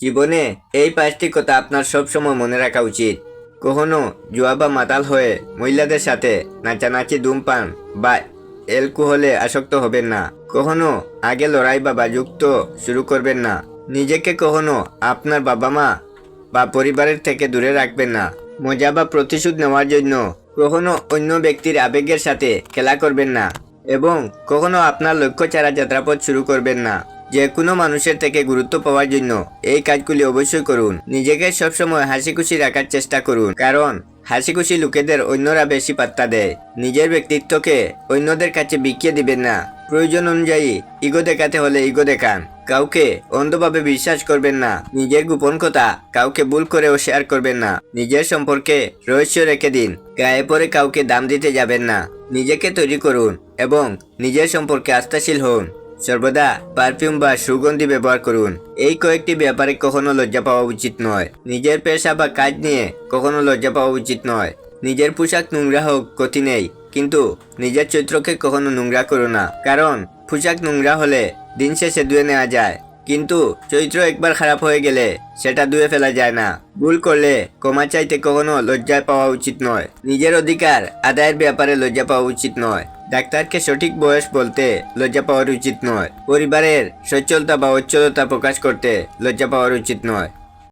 জীবনে এই পাঁচটি কথা আপনার সবসময় মনে রাখা উচিত। কখনো জুয়া বা মাতাল হয়ে মহিলাদের সাথে নাচানাচি, ধূমপান বা অ্যালকোহলে আসক্ত হবেন না। কখনো আগে লড়াই বা বাযুক্ত শুরু করবেন না। নিজেকে কখনো আপনার বাবা মা বা পরিবারের থেকে দূরে রাখবেন না। মজা বা প্রতিশোধ নেওয়ার জন্য কখনো অন্য ব্যক্তির আবেগের সাথে খেলা করবেন না এবং কখনো আপনার লক্ষ্য ছাড়া যাত্রাপথ শুরু করবেন না। যে কোনো মানুষের থেকে গুরুত্ব পাওয়ার জন্য এই কাজগুলি অবশ্যই করুন। নিজেকে সবসময় হাসি খুশি রাখার চেষ্টা করুন। কারণ হাসি খুশি লোকেদের অন্যরা বেশি পাত্তা দেয়। নিজের ব্যক্তিত্বকে অন্যদের কাছে বিকিয়ে দিবেন না। প্রয়োজন অনুযায়ী ইগো দেখাতে হলে ইগো দেখান। কাউকে অন্ধভাবে বিশ্বাস করবেন না। নিজের গোপন কথা কাউকে ভুল করেও শেয়ার করবেন না। নিজের সম্পর্কে রহস্য রেখে দিন। গায়ে পরে কাউকে দাম দিতে যাবেন না। নিজেকে তৈরি করুন এবং নিজের সম্পর্কে আস্থাশীল হন। সর্বদা পারফিউম বা সুগন্ধি ব্যবহার করুন। এই কয়েকটি ব্যাপারে কখনো লজ্জা পাওয়া উচিত নয়। নিজের পেশা বা কাজ নিয়ে কখনো লজ্জা পাওয়া উচিত নয়। নিজের পোশাক নোংরা হোক ক্ষতি নেই, কিন্তু নিজের চরিত্রকে কখনো নোংরা করো না। কারণ, পোশাক নোংরা হলে দিন শেষে ধুয়ে নেওয়া যায়। কিন্তু চরিত্র একবার খারাপ হয়ে গেলে সেটা ধুয়ে ফেলা যায় না। ভুল করলে ক্ষমা চাইতে কখনো লজ্জায় পাওয়া উচিত নয়। নিজের অধিকার আদায়ের ব্যাপারে লজ্জা পাওয়া উচিত নয়। ডাক্তারকে সঠিক বয়স বলতে লজ্জা পাওয়ার উচিত নয়। পরিবারের সচ্ছলতা বা অচ্ছলতা প্রকাশ করতে লজ্জা পাওয়ার উচিত নয়।